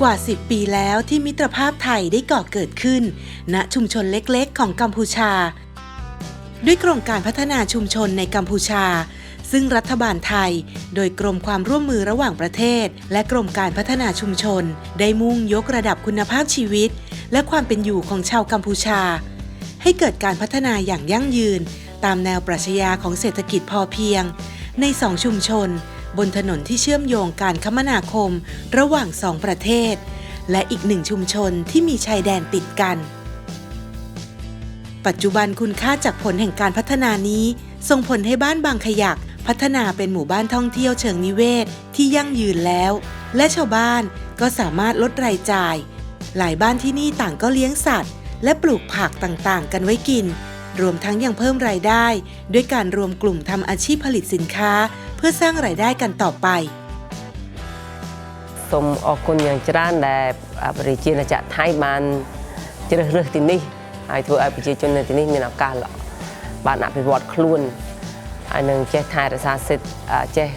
กว่า 10 ปีแล้วที่มิตรภาพไทยได้ก่อเกิดขึ้น ณชุมชนเล็กๆ ของกัมพูชา ด้วยโครงการพัฒนาชุมชนในกัมพูชา ซึ่งรัฐบาลไทย โดยกรมความร่วมมือระหว่างประเทศ และกรมการพัฒนาชุมชน ได้มุ่งยกระดับคุณภาพชีวิต และความเป็นอยู่ของชาวกัมพูชา ให้เกิดการพัฒนาอย่างยั่งยืน ตามแนวปรัชญาของเศรษฐกิจพอเพียง ในสองชุมชน บนถนนที่เชื่อมโยงการคมนาคมระหว่างสองประเทศ และอีกหนึ่งชุมชนที่มีชายแดนติดกัน ปัจจุบันคุณค่าจากผลแห่งการพัฒนานี้ ส่งผลให้บ้านบางขยัก พัฒนาเป็นหมู่บ้านท่องเที่ยวเชิงนิเวศ ที่ยั่งยืนแล้ว และชาวบ้านก็สามารถลดรายจ่าย หลายบ้านที่นี่ต่างก็เลี้ยงสัตว์ และปลูกผักต่างๆ กันไว้กินรวมทั้งยังเพิ่มรายได้ ด้วยการรวมกลุ่มทำอาชีพผลิตสินค้า เพื่อสร้างรายได้กันต่อไป សូមអរគុណយ៉ាងច្រើនដែលប្រជាណាចក្រថៃបានជ្រើសរើសទីនេះហើយធ្វើឲ្យប្រជាជននៅទីនេះមានឱកាសល្អបានអភិវឌ្ឍខ្លួនហើយនឹងចេះថែរក្សាសិទ្ធិអ่าចេះ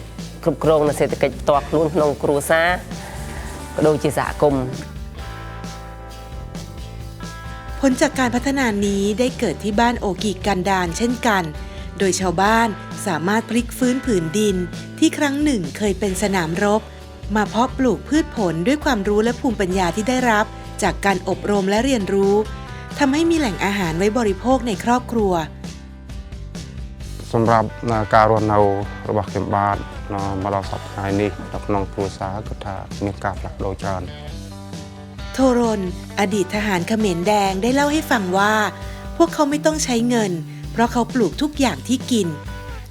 គ្រប់គ្រងនៅសេដ្ឋកិច្ចផ្ទាល់ខ្លួនក្នុងគ្រួសារក៏ដូចជាសហគមន៍ ผลจากการพัฒนานี้ได้เกิดที่บ้านโอกิกันดานเช่นกัน โดยชาวบ้านสามารถพลิกฟื้นผืนดิน ที่ครั้งหนึ่งเคยเป็นสนามรบ มาเพาะปลูกพืชผลด้วยความรู้และภูมิปัญญาที่ได้รับ จากการอบรมและเรียนรู้ทำให้มีแหล่งอาหารไว้บริโภคในครอบครัวสำหรับการรณรงค์ระบาดเข็มบาดมาเราสับหายนี่ดักนองครัวสาก็ถ้ามีการหลักโดยจานโทรนอดีตทหารเขมรแดงได้เล่าให้ฟังว่า พวกเขาไม่ต้องใช้เงิน ราะเขาปลูกทุกอย่างที่กิน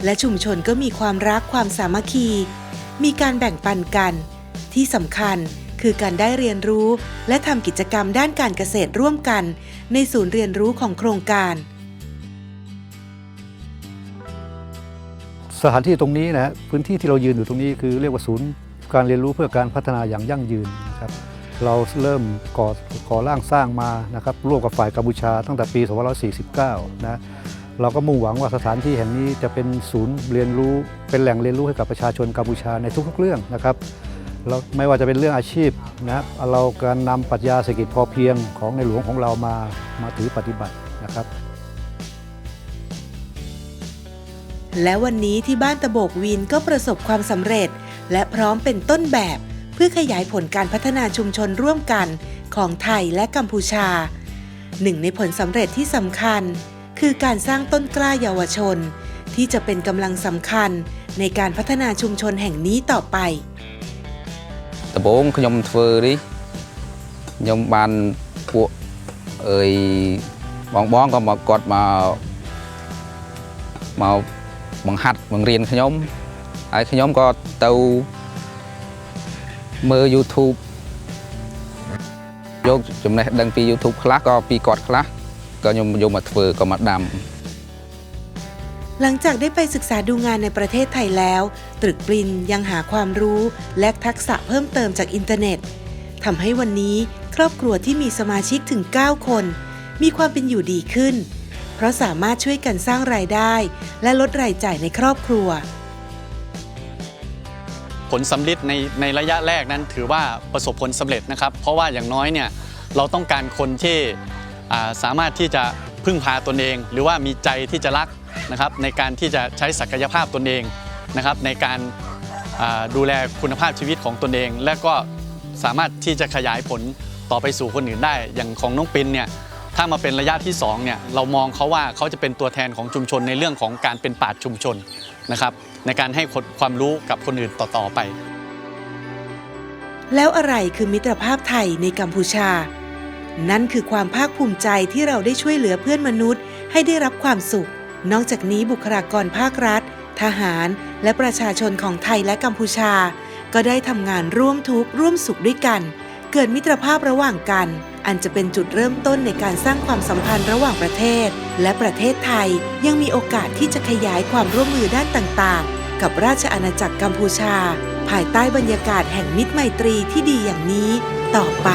และชุมชนก็มีความรักความสามัคคี มีการแบ่งปันกัน ที่สำคัญคือการได้เรียนรู้ และทำกิจกรรมด้านการเกษตรร่วมกัน ในศูนย์เรียนรู้ของโครงการ สถานที่ตรงนี้นะฮะพื้นที่ที่เรายืนอยู่ตรงนี้คือเรียกว่าศูนย์การเรียนรู้เพื่อการพัฒนาอย่างยั่งยืนนะครับเราเริ่มก่อก่อร่างสร้างมานะครับร่วมกับฝ่ายกัมพูชาตั้งแต่ปี 2549 นะ เราก็มุ่งหวังว่าสถานที่แห่งนี้จะเป็นศูนย์เรียนรู้ เป็นแหล่งเรียนรู้ให้กับประชาชนกัมพูชาในทุกๆเรื่องนะครับเราไม่ว่าจะเป็นเรื่องอาชีพนะเราการนำปรัชญาเศรษฐกิจพอเพียงของในหลวงของเรามามาถือปฏิบัตินะครับ และวันนี้ที่บ้านตะโบกวินก็ประสบความสำเร็จ และพร้อมเป็นต้นแบบ เพื่อขยายผลการพัฒนาชุมชนร่วมกันของไทยและกัมพูชา หนึ่งในผลสำเร็จที่สำคัญ คือการสร้างต้นกล้าเยาวชน ที่จะเป็นกำลังสำคัญในการพัฒนาชุมชนแห่งนี้ต่อไป ដំបូងខ្ញុំធ្វើនេះខ្ញុំបានពួកអើយបងបងក៏មកគាត់មកមកបង្ហាត់បង្រៀនខ្ញុំហើយខ្ញុំក៏ទៅមើល YouTube យកចំណេះដឹងពី YouTube ខ្លះក៏ពីគាត់ខ្លះ ก็ยมยมมาเฟอก็มาดำหลังจากได้ไปศึกษาดูงานในประเทศไทยแล้ว ตรึกปรินยังหาความรู้และทักษะเพิ่มเติมจากอินเทอร์เน็ตทำให้วันนี้ครอบครัวที่มีสมาชิกถึง 9 คน มีความเป็นอยู่ดีขึ้น เพราะสามารถช่วยกันสร้างรายได้ และลดรายจ่ายในครอบครัว ผลสำลิดในในระยะแรกนั้นถือว่าประสบผลสำเร็จนะครับ เพราะว่าอย่างน้อยเนี่ยเราต้องการคนที่ สามารถที่จะพึ่งพาตนเอง หรือว่ามีใจที่จะรักนะครับในการที่จะใช้ศักยภาพตนเองนะครับในการดูแลคุณภาพชีวิตของตนเอง และก็สามารถที่จะขยายผลต่อไปสู่คนอื่นได้ อย่างของน้องปินเนี่ยถ้ามาเป็นระยะที่สองเนี่ยเรามองเขาว่าเขาจะเป็นตัวแทนของชุมชนในเรื่องของการเป็นปราชุมชนนะครับในการให้คนความรู้กับคนอื่นต่อๆไป แล้วอะไรคือมิตรภาพไทยในกัมพูชา นั่นคือความภาคภูมิใจที่เราได้ช่วยเหลือเพื่อนมนุษย์ ให้ได้รับความสุข นอกจากนี้บุคลากรภาครัฐ ทหาร และประชาชนของไทยและกัมพูชา ก็ได้ทำงานร่วมทุกข์ร่วมสุขด้วยกัน เกิดมิตรภาพระหว่างกัน อันจะเป็นจุดเริ่มต้นในการสร้างความสัมพันธ์ระหว่างประเทศ และประเทศไทยยังมีโอกาสที่จะขยายความร่วมมือด้านต่างๆ กับราชอาณาจักรกัมพูชา ภายใต้บรรยากาศแห่งมิตรไมตรีที่ดีอย่างนี้ ต่อไป